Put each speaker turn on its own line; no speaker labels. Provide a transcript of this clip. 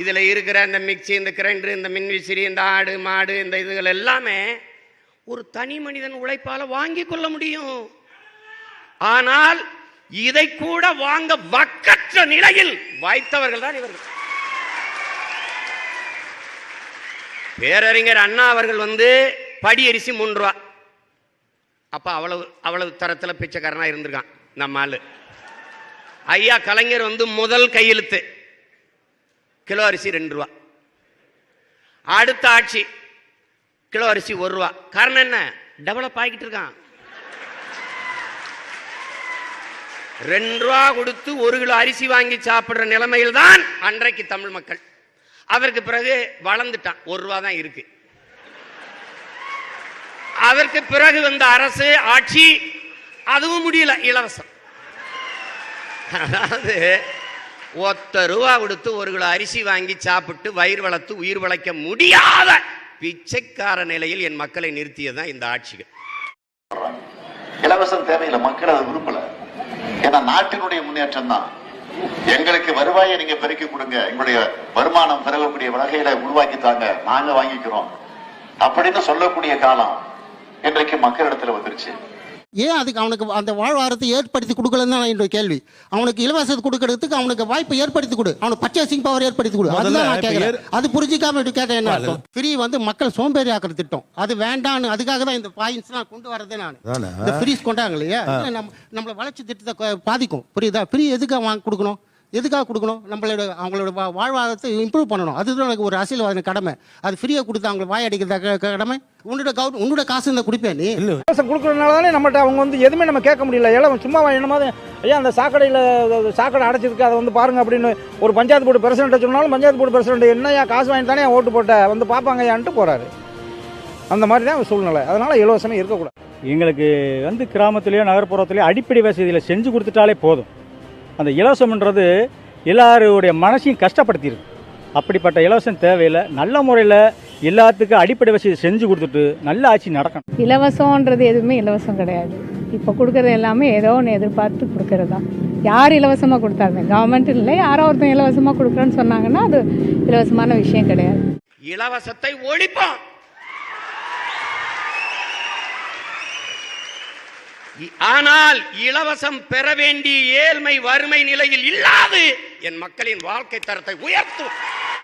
இதில் இருக்கிற இந்த மிக்சி இந்த கிரைண்டர் இந்த மின்விசிறி இந்த ஆடு மாடு இந்த இதுகள் எல்லாமே ஒரு தனி மனிதன் உழைப்பால் வாங்கி கொள்ள முடியும். ஆனால் இதை கூட வாங்க வக்கற்ற நிலையில் வாய்த்தவர்கள் தான் இவர்கள். பேரறிஞர் அண்ணா அவர்கள் வந்து படி அரிசி மூன்று ரூபா. அப்ப அவ்வளவு அவ்வளவு தரத்துல பிச்சைக்காரனா இருந்திருக்கான் நம்ம ஆளு ஐயா கலைஞர் வந்து முதல் கையெழுத்து. கிலோ அரிசி ரெண்டு ரூபா. அடுத்த ஆட்சி கிலோ அரிசி ஒரு ரூபா. காரணம் என்ன? டெவலப் ஆகிட்டு இருக்கான். ரெண்டு ரூபா கொடுத்து ஒரு கிலோ அரிசி வாங்கி சாப்பிடுற நிலைமையில் தான் அன்றைக்கு தமிழ் மக்கள். அதற்கு பிறகு வளர்ந்துட்டான். ஒரு ரூபா தான் இருக்கு. அதற்கு பிறகு வந்த அரசு ஆட்சி அதுவும் முடியல. இலவசம். அதாவது ஒத்த ரூபா கொடுத்து ஒரு கிலோ அரிசி வாங்கி சாப்பிட்டு வயிறு வளர்த்து உயிர் வளைக்க முடியாத பிச்சைக்கார நிலையில் என் மக்களை நிறுத்தியதுதான் இந்த ஆட்சிகள்.
இலவசம் தேவையில்லை மக்கள் அதை விரும்பல. ஏன்னா நாட்டினுடைய முன்னேற்றம் தான். எங்களுக்கு வருவாயை நீங்க பெருக்கி கொடுங்க. எங்களுடைய வருமானம் பெறக்கூடிய வகையில உருவாக்கி தாங்க நாங்க வாங்கிக்கிறோம். அப்படின்னு சொல்லக்கூடிய காலம் இன்றைக்கு மக்களிடத்துல வந்துருச்சு.
ஏன் அதுக்கு அவனுக்கு அந்த வாழ்வாரத்தை ஏற்படுத்தி கொடுக்கலன்னு தான் என்னுடைய கேள்வி. அவனுக்கு இலவசத்தை கொடுக்கறதுக்கு அவனுக்கு வாய்ப்பை ஏற்படுத்தி கொடு. அவனுக்கு பர்ச்சேசிங் பவர் ஏற்படுத்தி கொடு. அதுதான் நான் கேட்கிறேன். அது புரிஞ்சிக்காம இப்படி கேட்டேன் என்ன அர்த்தம்? ஃப்ரீ வந்து மக்கள் சோம்பேறி ஆக்குற திட்டம். அது வேண்டான்னு அதுக்காக தான் இந்த பாயிண்ட்ஸ் நான் கொண்டு வரதே நான்? இந்த ஃப்ரீஸ் கொண்டாங்க இல்லையா? இல்ல நம்ம நம்மள வளர்ச்சி திட்டத்தை பாதிக்கும். புரியுதா? ஃப்ரீ எதுக்காக வாங்க கொடுக்கணும்? எதுக்காக கொடுக்கணும்? நம்மளோட அவங்களோட வா- வாழ்வாதாரத்தை இம்ப்ரூவ் பண்ணணும். அதுதான் எனக்கு ஒரு அரசியல்வாதி கடமை. அது ஃப்ரீயாக கொடுத்து அவங்க வாய் அடிக்கிறத கடமை? உன்னோட கவு உன்னோட காசு இருந்தால் குடிப்பேன் நீ.
இலவசம் கொடுக்கறதுனால தானே நம்மகிட்ட அவங்க வந்து எதுவுமே நம்ம கேட்க முடியல. எல்லாம் சும்மா என்னமாவது ஐயா அந்த சாக்கடையில் சாக்கடை அடைச்சிருக்கு. அதை வந்து பாருங்க அப்படின்னு ஒரு பஞ்சாயத்து போர்டு பிரசிடென்ட் சொன்னாலும் பஞ்சாயத்து போர்டு பிரசிடென்ட் என்னையா காசு வாங்கி தானே ஓட்டு போட்ட? வந்து பார்ப்பாங்க ஐயான்ட்டு போறாரு. அந்த மாதிரி தான் சூழ்நிலை. அதனால இலவசமே இருக்கக்கூடாது.
எங்களுக்கு வந்து கிராமத்துலேயோ நகர்ப்புறத்துலேயோ அடிப்படை வசதியில் செஞ்சு கொடுத்துட்டாலே போதும். அந்த இலவசம்ன்றது எல்லாருடைய மனசையும் கஷ்டப்படுத்திடுது அப்படிப்பட்ட இலவசம் தேவையில்லை. நல்ல முறையில் எல்லாத்துக்கும் அடிப்படை வசதி செஞ்சு கொடுத்துட்டு நல்ல ஆட்சி நடக்கணும்.
இலவசம்ன்றது எதுவுமே இலவசம் கிடையாது. இப்போ கொடுக்கறது எல்லாமே ஏதோ ஒன்று எதிர்பார்த்து கொடுக்கறது தான். யார் இலவசமாக கொடுத்தாங்க? கவர்மெண்ட் இல்லை. யாரோ ஒருத்தன் இலவசமாக கொடுக்குறேன்னு சொன்னாங்கன்னா அது இலவசமான விஷயம் கிடையாது.
இலவசத்தை ஒழிப்போம். ஆனால் இலவசம் பெற வேண்டிய ஏழ்மை வறுமை நிலையில் இல்லாது என் மக்களின் வாழ்க்கை தரத்தை உயர்த்தும்.